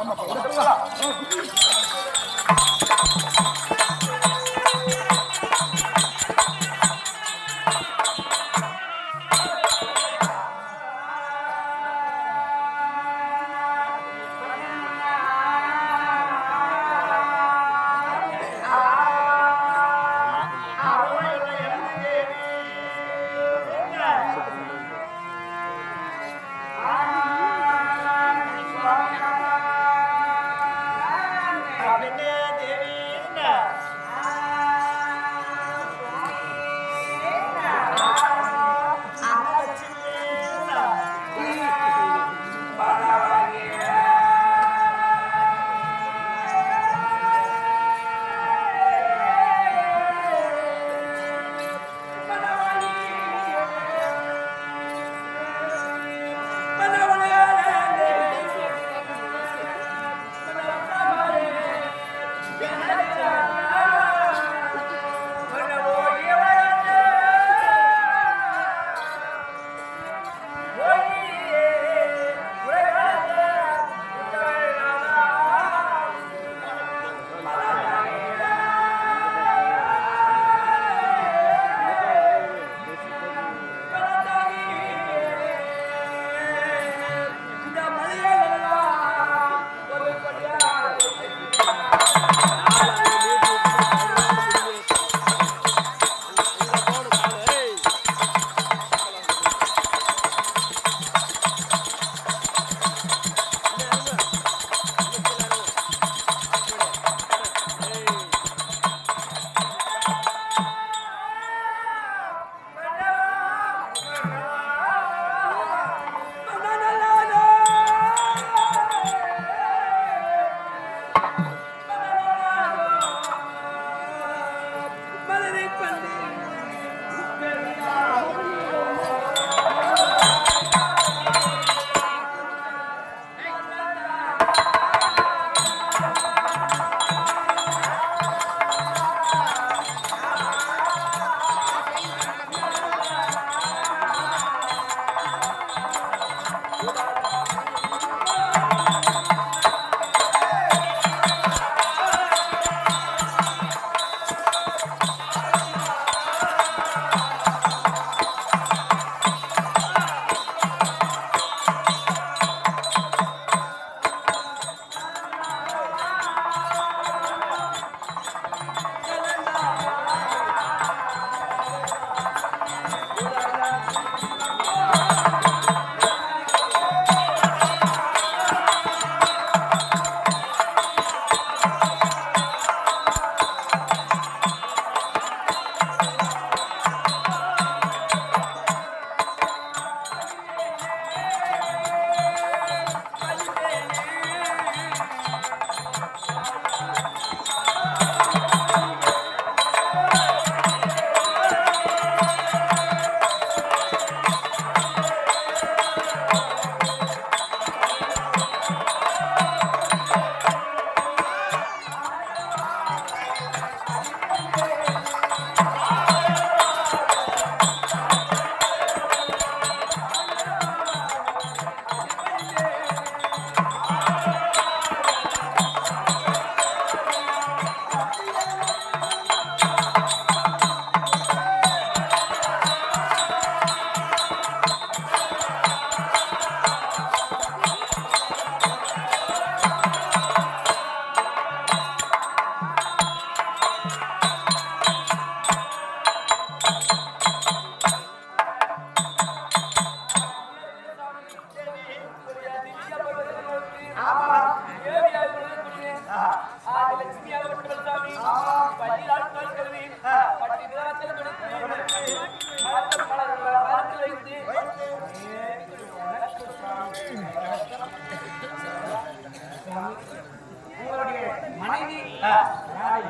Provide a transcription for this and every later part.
உங்களுடைய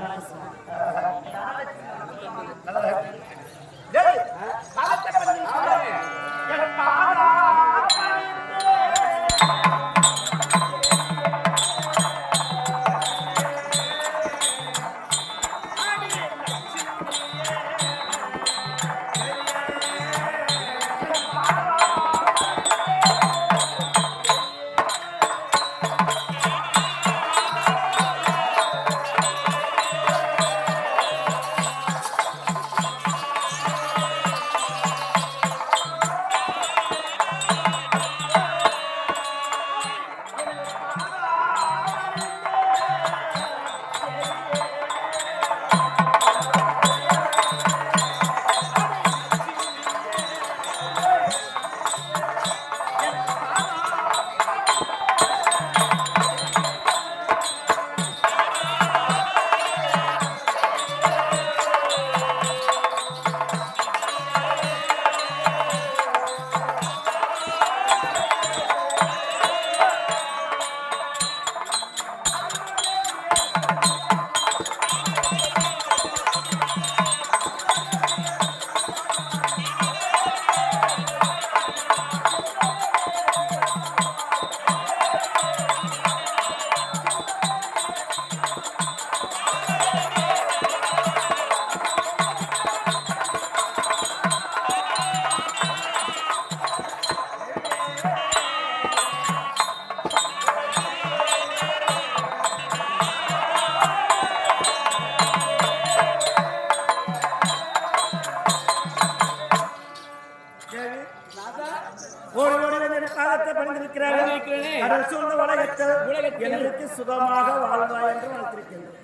மனைவி எனக்கு சுகமாக வாழ்வாய் என்று வாழ்த்திருக்கின்றேன்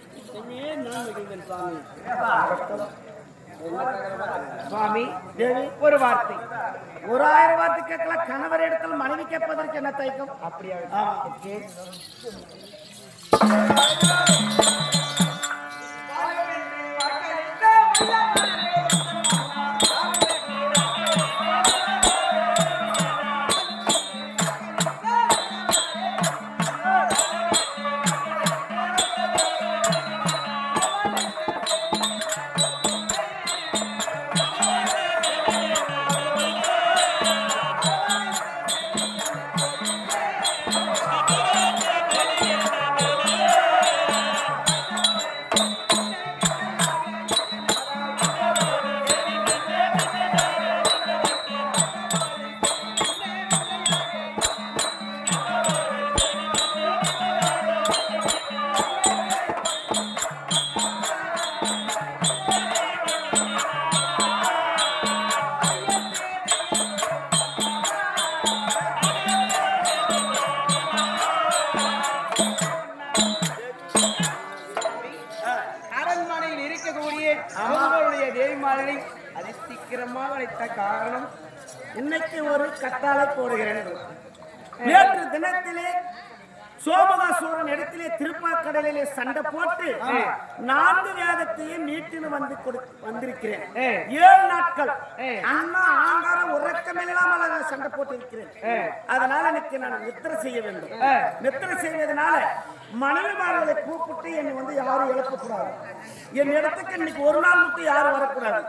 சுவாமி? ஒரு வார்த்தை. ஒரு ஆயிரம் வார்த்தை கேட்கல கணவர் இடத்தில் மனைவி கேட்பதற்கு என்ன தயக்கம்? அப்படியா? அதி சீக்கிரமாக அழைத்த காரணம் இன்னைக்கு ஒரு கட்டாள போடுகிறேன். நேற்று தினத்திலே சோமகாசூரன் இடத்திலே திருப்பாக்கடலிலே சண்டை போட்டு நான்கு வேதத்தையும் மீட்டின்னு வந்து வந்திருக்கிறேன். ஏழு நாட்கள். அண்ணா ஆங்காரம் உறக்கமில்லாமல் நான் சண்டை போட்டு இருக்கிறேன் அதனால எனக்கு நான் நித்திரை செய்ய வேண்டும். நித்திரை செய்வதனால மனைவிமார்களை கூப்பிட்டு என்னை வந்து யாரும் எழுப்பக்கூடாது. என் இடத்துக்கு இன்னைக்கு ஒரு நாள் மட்டும் யாரும் வரக்கூடாது.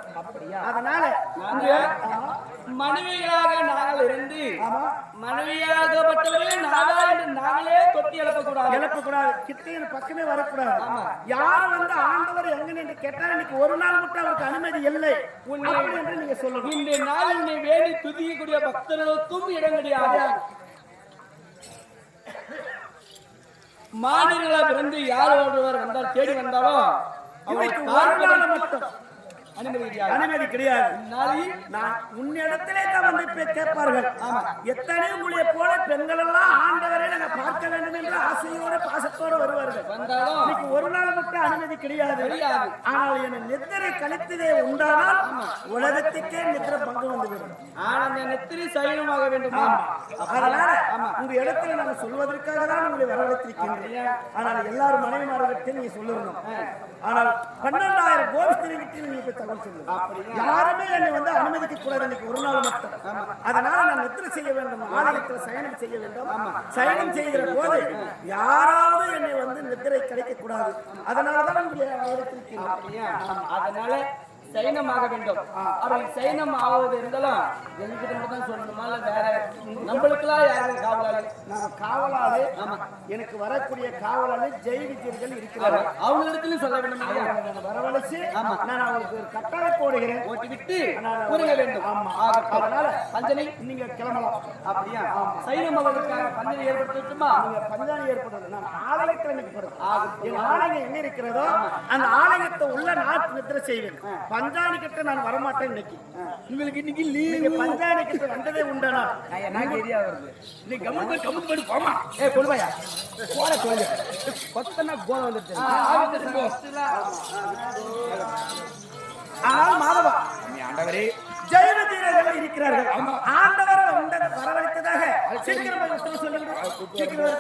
அதனால. மனைவியாக நாங்கள் இருந்து மனைவியாகப்பட்டவர்களே நாதா என்று நாங்களே தொட்டி எழுப்பக்கூடாது. எழுப்பக்கூடாது. கிட்ட எனக்கு பக்கமே வரக்கூடாது. யார் வந்து ஆண்டவர் எங்க என்று கேட்டா இன்னைக்கு ஒரு நாள் மட்டும் அவருக்கு அனுமதி இல்லை. அப்படி என்று நீங்க சொல்லணும். இந்த நாள் உன்னை வேண்டி துதிக்கக்கூடிய பக்தர்களுக்கும் இடம் கிடையாது. மாநில பிறந்து யார் ஒருவர் வந்தால் தேடி வந்தாலும் அவரை மட்டும். அனுமதி கிடையாது. நான் உன்னிடத்திலே தான் வந்து கேட்பார்கள். எத்தனை உங்களை போல பெண்கள் எல்லாம் ஆண்டவரை நாங்க பார்க்க வேண்டும் என்ற ஆசையோட பாசத்தோட வருவார்கள். இன்னைக்கு ஒரு நாள் மட்டும் அனுமதி கிடையாது. ஆனால் என் நித்திரை கழித்ததே உண்டானால் உலகத்துக்கே நித்திரை பங்கு வந்துவிடும் ஆனா அந்த நெத்திரி சயனமாக வேண்டுமா? அதனால உங்க இடத்துல நாங்க சொல்வதற்காக தான் உங்களை வரவழைத்திருக்கின்றேன் ஆனால் எல்லாரும் மனைவிமார்கிட்ட நீங்க சொல்லணும் ஆனால் பன்னெண்டாயிரம் கோபிஸ்திரிகிட்ட நீங்க யாருமே என்னை வந்து அனுமதிக்க கூடாது இன்னைக்கு ஒரு நாள் மட்டும். அதனால நான் நித்திரை செய்ய வேண்டும். ஆலயத்தில் சயனம் செய்ய வேண்டும். சயனம் செய்கிற போது யாராவது என்னை வந்து நித்திரை கிடைக்க கூடாது அதனாலதான் உங்களை அதனால சைனமாக வேண்டும். அப்படி சைனம் ஆவது இருந்தாலும் எங்ககிட்ட மட்டும் சொல்லணுமா? இல்ல வேற நம்மளுக்கெல்லாம் யாரும் காவலாளி? நான் காவலாளி. எனக்கு வரக்கூடிய காவலாளி ஜெய் விஜயர்கள் இருக்கிறார்கள் அவங்க இடத்துலயும் சொல்ல வேண்டும் வரவழைச்சு நான் அவங்களுக்கு ஒரு கட்டளை போடுகிறேன். ஓட்டி விட்டு கூறுக வேண்டும். ஆமா. அதனால பஞ்சனை நீங்க கிளம்பலாம். அப்படியா? சைனம் அவர்களுக்காக பஞ்சனை ஏற்படுத்தட்டுமா? நீங்க பஞ்சாணி ஏற்படுறது நான் ஆலயத்தில் இன்னைக்கு போடுறேன் என் ஆலயம் எங்க இருக்கிறதோ அந்த ஆலயத்தை உள்ள நாட்டு நித்திரை செய்வேன். பஞ்சாணி கிட்ட நான் வரமாட்டேன் இன்னைக்கு. உங்களுக்கு இன்னைக்கு பஞ்சாணி கிட்ட வந்ததே உண்டானா என்ன ஏரியா வருது? நீ கம்மன் கம்மன் பண்ணி போமா ஏ கொடுமையா போட சொல்லு கொத்தனா கோலம் வந்துருச்சு. ஆனால் மாதவா. ஜெயவ தீரர்கள் இருக்கிறார்கள். ஆண்டவரை வந்த வரவழைத்ததாக சீக்கிரம் சொல்லுங்க சீக்கிரம்.